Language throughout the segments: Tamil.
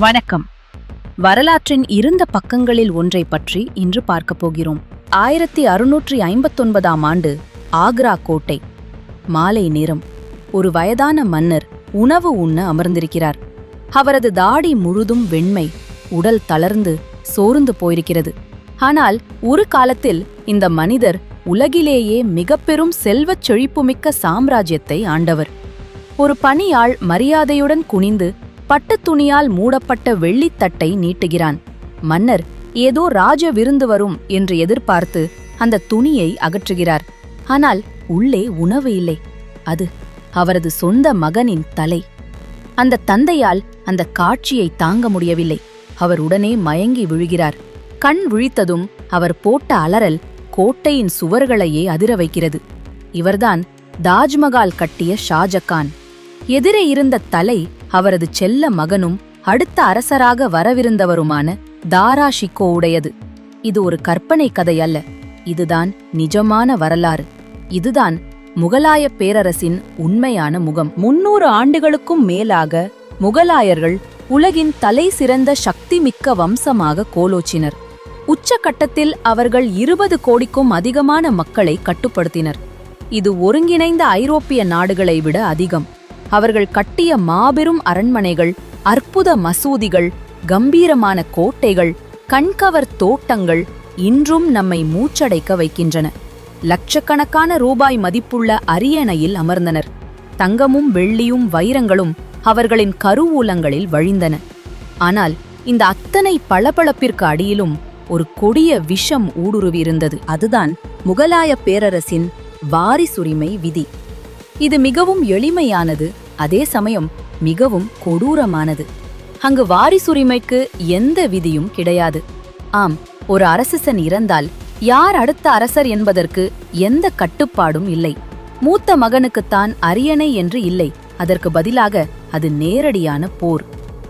வணக்கம். வரலாற்றின் இருந்த பக்கங்களில் ஒன்றை பற்றி இன்று பார்க்கப் போகிறோம். ஆயிரத்தி அறுநூற்றி ஐம்பத்தொன்பதாம் ஆண்டு ஆக்ரா கோட்டை. மாலை நேரம். ஒரு வயதான மன்னர் உணவு உண்ண அமர்ந்திருக்கிறார். அவரது தாடி முழுதும் வெண்மை உடல் தளர்ந்து சோர்ந்து போயிருக்கிறது. ஆனால் ஒரு காலத்தில் இந்த மனிதர் உலகிலேயே மிகப்பெரும் செல்வச் செழிப்புமிக்க சாம்ராஜ்யத்தை ஆண்டவர். ஒரு பணியாள் மரியாதையுடன் குனிந்து பட்டுத் துணியால் மூடப்பட்ட வெள்ளித்தட்டை நீட்டுகிறான். மன்னர் ஏதோ ராஜ விருந்து வரும் என்று எதிர்பார்த்து அந்த துணியை அகற்றுகிறார். ஆனால் உள்ளே உணவு இல்லை. அது அவரது சொந்த மகனின் தலை. அந்த தந்தையால் அந்த காட்சியை தாங்க முடியவில்லை. அவர் உடனே மயங்கி விழுகிறார். கண் விழித்ததும் அவர் போட்ட அலறல் கோட்டையின் சுவர்களையே அதிர வைக்கிறது. இவர்தான் தாஜ்மகால் கட்டிய ஷாஜகான். எதிரே இருந்த தலை அவரது செல்ல மகனும் அடுத்த அரசராக வரவிருந்தவருமான தாரா ஷிக்கோ உடையது. இது ஒரு கற்பனை கதை அல்ல. இதுதான் நிஜமான வரலாறு. இதுதான் முகலாயப் பேரரசின் உண்மையான முகம். முன்னூறு ஆண்டுகளுக்கும் மேலாக முகலாயர்கள் உலகின் தலை சிறந்த சக்திமிக்க வம்சமாக கோலோச்சினர். உச்சகட்டத்தில் அவர்கள் இருபது கோடிக்கும் அதிகமான மக்களை கட்டுப்படுத்தினர். இது ஒருங்கிணைந்த ஐரோப்பிய நாடுகளை விட அதிகம். அவர்கள் கட்டிய மாபெரும் அரண்மனைகள் அற்புத மசூதிகள் கம்பீரமான கோட்டைகள் கண்கவர் தோட்டங்கள் இன்றும் நம்மை மூச்சடைக்க வைக்கின்றன. லட்சக்கணக்கான ரூபாய் மதிப்புள்ள அரியணையில் அமர்ந்தனர். தங்கமும் வெள்ளியும் வைரங்களும் அவர்களின் கருவூலங்களில் வழிந்தன. ஆனால் இந்த அத்தனை பளபளப்பிற்கு அடியிலும் ஒரு கொடிய விஷம் ஊடுருவியிருந்தது. அதுதான் முகலாய பேரரசின் வாரிசுரிமை விதி. இது மிகவும் எளிமையானது அதே சமயம் மிகவும் கொடூரமானது. அங்கு வாரிசுரிமைக்கு எந்த விதியும் கிடையாது. ஆம் ஒரு அரசன் இறந்தால் யார் அடுத்த அரசர் என்பதற்கு எந்த கட்டுப்பாடும் இல்லை. மூத்த மகனுக்குத்தான் அரியணை என்று இல்லை. அதற்கு பதிலாக அது நேரடியான போர்.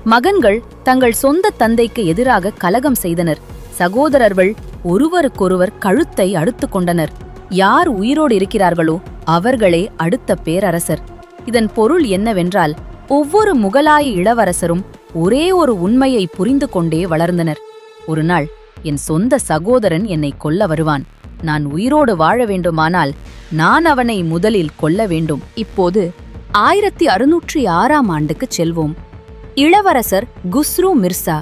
மகன்கள் தங்கள் சொந்த தந்தைக்கு எதிராக கலகம் செய்தனர். சகோதரர்கள் ஒருவருக்கொருவர் கழுத்தை அடுத்து கொண்டனர். யார் உயிரோடு இருக்கிறார்களோ அவர்களே அடுத்த பேரரசர். இதன் பொருள் என்னவென்றால் ஒவ்வொரு முகலாய இளவரசரும் ஒரே ஒரு உண்மையை புரிந்து கொண்டே வளர்ந்தனர். ஒரு நாள் என் சொந்த சகோதரன் என்னை கொல்ல வருவான். நான் உயிரோடு வாழ வேண்டுமானால் நான் அவனை முதலில் கொல்ல வேண்டும். இப்போது ஆயிரத்தி அறுநூற்றி ஆறாம் ஆண்டுக்கு செல்வோம். இளவரசர் குஸ்ரு மிர்சா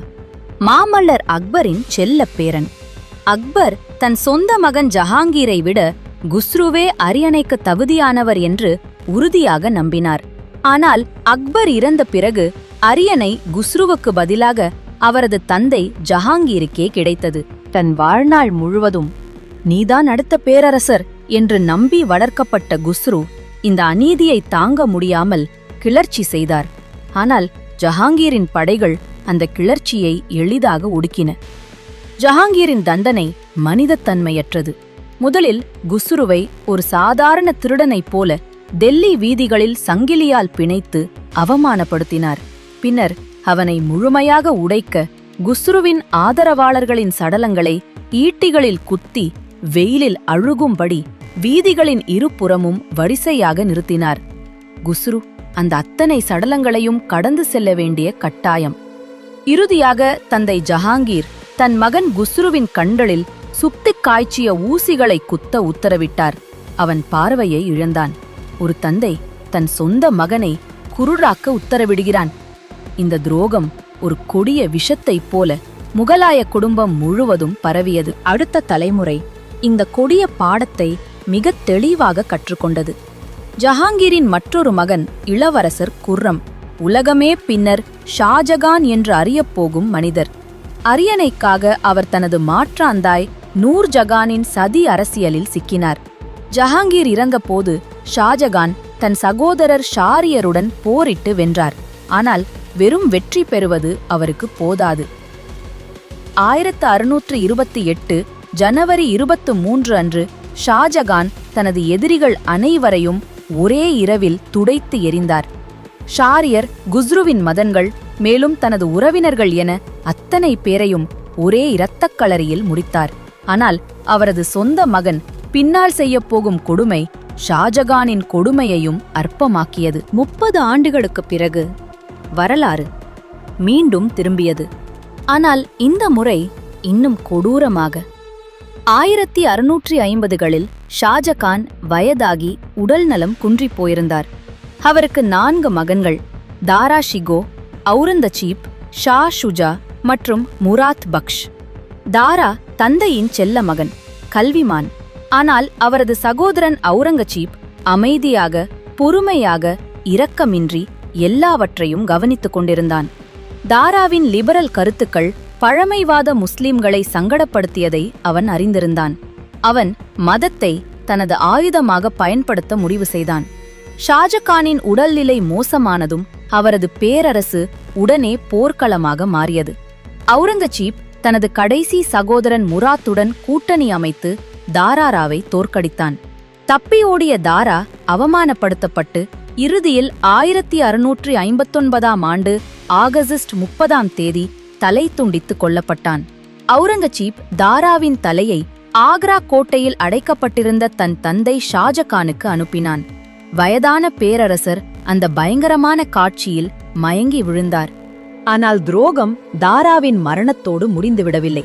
மாமல்லர் அக்பரின் செல்ல பேரன். அக்பர் தன் சொந்த மகன் ஜஹாங்கீரை விட குஸ்ருவே அரியணைக்கு தகுதியானவர் என்று உறுதியாக நம்பினார். ஆனால் அக்பர் இறந்த பிறகு அரியணை குஸ்ருவுக்கு பதிலாக அவரது தந்தை ஜஹாங்கீருக்கே கிடைத்தது. தன் வாழ்நாள் முழுவதும் நீதான் அடுத்த பேரரசர் என்று நம்பி வளர்க்கப்பட்ட குஸ்ரு இந்த அநீதியை தாங்க முடியாமல் கிளர்ச்சி செய்தார். ஆனால் ஜஹாங்கீரின் படைகள் அந்த கிளர்ச்சியை எளிதாக ஒடுக்கின. ஜஹாங்கீரின் தண்டனை மனிதத்தன்மையற்றது. முதலில் குஸ்ருவை ஒரு சாதாரண திருடனைப் போல டெல்லி வீதிகளில் சங்கிலியால் பிணைத்து அவமானப்படுத்தினார். பின்னர் அவனை முழுமையாக உடைக்க குஸ்ருவின் ஆதரவாளர்களின் சடலங்களை ஈட்டிகளில் குத்தி வெயிலில் அழுகும்படி வீதிகளின் இருபுறமும் வரிசையாக நிறுத்தினார். குஸ்ரு அந்த அத்தனை சடலங்களையும் கடந்து செல்ல வேண்டிய கட்டாயம். இறுதியாக தந்தை ஜஹாங்கீர் தன் மகன் குஸ்ருவின் கண்களில் சுத்திக் காய்ச்சிய ஊசிகளை குத்த உத்தரவிட்டார். அவன் பார்வையை இழந்தான். ஒரு தந்தை தன் சொந்த மகனை குருடாக்க உத்தரவிடுகிறான். இந்த துரோகம் ஒரு கொடிய விஷத்தைப் போல முகலாய குடும்பம் முழுவதும் பரவியது. அடுத்த தலைமுறை இந்த கொடிய பாடத்தை மிக தெளிவாக கற்றுக்கொண்டது. ஜஹாங்கீரின் மற்றொரு மகன் இளவரசர் குர்ரம் உலகமே பின்னர் ஷாஜகான் என்று அறியப்போகும் மனிதர். அரியணைக்காக அவர் தனது மாற்றாந்தாய் நூர் ஜகானின் சதி அரசியலில் சிக்கினார். ஜஹாங்கீர் இறந்தபோது ஷாஜகான் தன் சகோதரர் ஷாரியருடன் போரிட்டு வென்றார். ஆனால் வெறும் வெற்றி பெறுவது அவருக்கு போதாது. ஆயிரத்து அறுநூற்று இருபத்தி எட்டு ஜனவரி இருபத்து மூன்று அன்று ஷாஜகான் தனது எதிரிகள் அனைவரையும் ஒரே இரவில் துடைத்து எறிந்தார். ஷாரியர் குஸ்ருவின் மதன்கள் மேலும் தனது உறவினர்கள் என அத்தனை பேரையும் ஒரே இரத்தக்களரியில் முடித்தார் ஆனால் அவரது சொந்த மகன் பின்னால் செய்யப்போகும் கொடுமை ஷாஜகானின் கொடுமையையும் அற்பமாக்கியது. முப்பது ஆண்டுகளுக்குப் பிறகு வரலாறு மீண்டும் திரும்பியது. ஆனால் இந்த முறை இன்னும் கொடூரமாக. ஆயிரத்தி அறுநூற்றி ஐம்பதுகளில் ஷாஜகான் வயதாகி உடல்நலம் குன்றிப் போயிருந்தார். அவருக்கு நான்கு மகன்கள் தாரா ஷிகோ அவுரந்தசீப் ஷா ஷுஜா மற்றும் முராத் பக்ஷ். தாரா தந்தையின் செல்ல மகன் கல்விமான். ஆனால் அவரது சகோதரன் அவுரங்கசீப் அமைதியாக பொறுமையாக இரக்கமின்றி எல்லாவற்றையும் கவனித்துக் கொண்டிருந்தான். தாராவின் லிபரல் கருத்துக்கள் பழமைவாத முஸ்லிம்களை சங்கடப்படுத்தியதை அவன் அறிந்திருந்தான். அவன் மதத்தை தனது ஆயுதமாக பயன்படுத்த முடிவு செய்தான். ஷாஜகானின் உடல்நிலை மோசமானதும் அவரது பேரரசு உடனே போர்க்களமாக மாறியது. அவுரங்கசீப் தனது கடைசி சகோதரன் முராத்துடன் கூட்டணி அமைத்து தாராராவை தோற்கடித்தான். தப்பி ஓடிய தாரா அவமானப்படுத்தப்பட்டு இறுதியில் ஆயிரத்தி அறுநூற்றி ஐம்பத்தொன்பதாம் ஆண்டு ஆகஸ்ட் முப்பதாம் தேதி தலை துண்டித்து கொல்லப்பட்டான். அவுரங்கசீப் தாராவின் தலையை ஆக்ரா கோட்டையில் அடைக்கப்பட்டிருந்த தன் தந்தை ஷாஜகானுக்கு அனுப்பினான். வயதான பேரரசர் அந்த பயங்கரமான காட்சியில் மயங்கி விழுந்தார். ஆனால் துரோகம் தாராவின் மரணத்தோடு முடிந்துவிடவில்லை.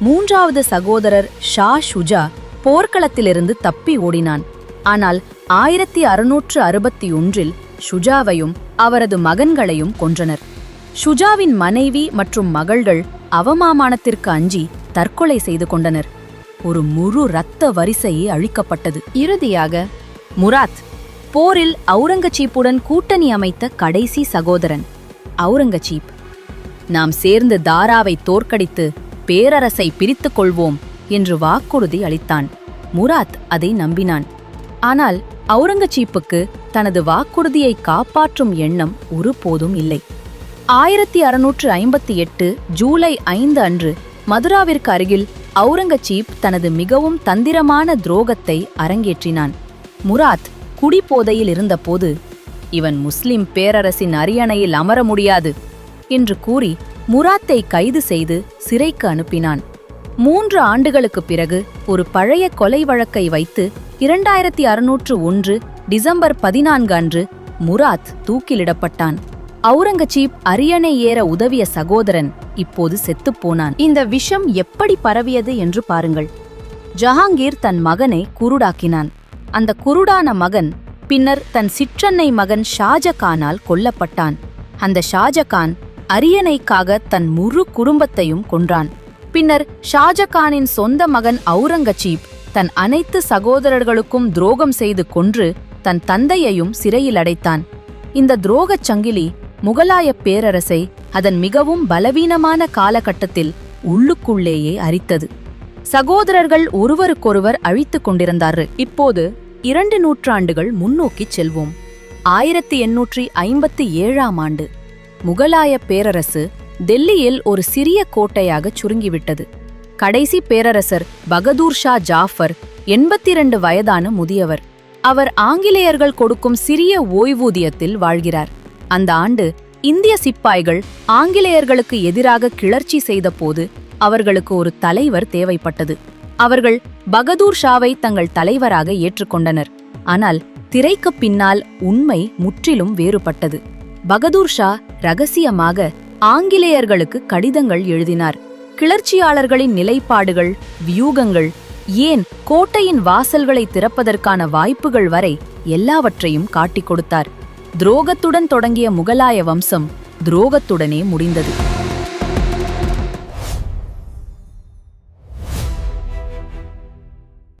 மூன்றாவது சகோதரர் ஷா ஷுஜா போர்க்களத்திலிருந்து தப்பி ஓடினான். ஆனால் ஆயிரத்தி அறுநூற்று அறுபத்தி ஒன்றில் ஷுஜாவையும் அவரது மகன்களையும் கொன்றனர். ஷுஜாவின் மனைவி மற்றும் மகள்கள் அவமானத்திற்கு அஞ்சி தற்கொலை செய்து கொண்டனர். ஒரு முழு இரத்த வரிசையே அழிக்கப்பட்டது. இறுதியாக முராத் போரில் அவுரங்கசீப்புடன் கூட்டணி அமைத்த கடைசி சகோதரன் அவுரங்கசீப். நாம் சேர்ந்து தாராவை தோற்கடித்து பேரரசை பிரித்துக் கொள்வோம் என்று வாக்குறுதி அளித்தான். முராத் அதை நம்பினான். ஆனால் அவுரங்கசீப்புக்கு தனது வாக்குறுதியை காப்பாற்றும் எண்ணம் ஒருபோதும் இல்லை. ஆயிரத்தி அறுநூற்று ஐம்பத்தி எட்டு ஜூலை ஐந்து அன்று மதுராவிற்கு அருகில் அவுரங்கசீப் தனது மிகவும் தந்திரமான துரோகத்தை அரங்கேற்றினான். முராத் குடிபோதையில் இருந்தபோது இவன் முஸ்லிம் பேரரசின் அரியணையில் அமர முடியாது என்று கூறி முராத்தை கைது செய்து சிறைக்கு அனுப்பினான். மூன்று ஆண்டுகளுக்குப் பிறகு ஒரு பழைய கொலை வழக்கை வைத்து இரண்டாயிரத்தி அறுநூற்று ஒன்று டிசம்பர் பதினான்கு அன்று முராத் தூக்கிலிடப்பட்டான். அவுரங்கசீப் அரியணை ஏற உதவிய சகோதரன் இப்போது செத்துப்போனான் இந்த விஷம் எப்படி பரவியது என்று பாருங்கள். ஜஹாங்கீர் தன் மகனை குருடாக்கினான். அந்த குருடான மகன் பின்னர் தன் சிற்றன்னை மகன் ஷாஜகானால் கொல்லப்பட்டான். அந்த ஷாஜகான் அரியணைக்காக தன் முழு குடும்பத்தையும் கொன்றான். பின்னர் ஷாஜகானின் சொந்த மகன் அவுரங்கசீப் தன் அனைத்து சகோதரர்களுக்கும் துரோகம் செய்து கொன்று தன் தந்தையையும் சிறையில் அடைத்தான். இந்த துரோகச் சங்கிலி முகலாயப் பேரரசை அதன் மிகவும் பலவீனமான காலகட்டத்தில் உள்ளுக்குள்ளேயே அரித்தது. சகோதரர்கள் ஒருவருக்கொருவர் அழித்துக் கொண்டிருந்தார்கள். இப்போது இரண்டு நூற்றாண்டுகள் முன்னோக்கிச் செல்வோம். ஆயிரத்தி எண்ணூற்றி ஐம்பத்தி ஏழாம் ஆண்டு. முகலாய பேரரசு டெல்லியில் ஒரு சிறிய கோட்டையாகச் சுருங்கிவிட்டது. கடைசி பேரரசர் பகதூர் ஷா ஜாஃபர் எண்பத்தி இரண்டு வயதான முதியவர். அவர் ஆங்கிலேயர்கள் கொடுக்கும் சிறிய ஓய்வூதியத்தில் வாழ்கிறார். அந்த ஆண்டு இந்திய சிப்பாய்கள் ஆங்கிலேயர்களுக்கு எதிராக கிளர்ச்சி செய்தபோது அவர்களுக்கு ஒரு தலைவர் தேவைப்பட்டது. அவர்கள் பகதூர் ஷாவை தங்கள் தலைவராக ஏற்றுக்கொண்டனர். ஆனால் திரைக்குப் பின்னால் உண்மை முற்றிலும் வேறுபட்டது. பகதூர் ஷா ரகசியமாக ஆங்கிலேயர்களுக்கு கடிதங்கள் எழுதினார். கிளர்ச்சியாளர்களின் நிலைப்பாடுகள் வியூகங்கள் ஏன் கோட்டையின் வாசல்களை திறப்பதற்கான வாய்ப்புகள் வரை எல்லாவற்றையும் காட்டிக் கொடுத்தார். துரோகத்துடன் தொடங்கிய முகலாய வம்சம் துரோகத்துடனே முடிந்தது.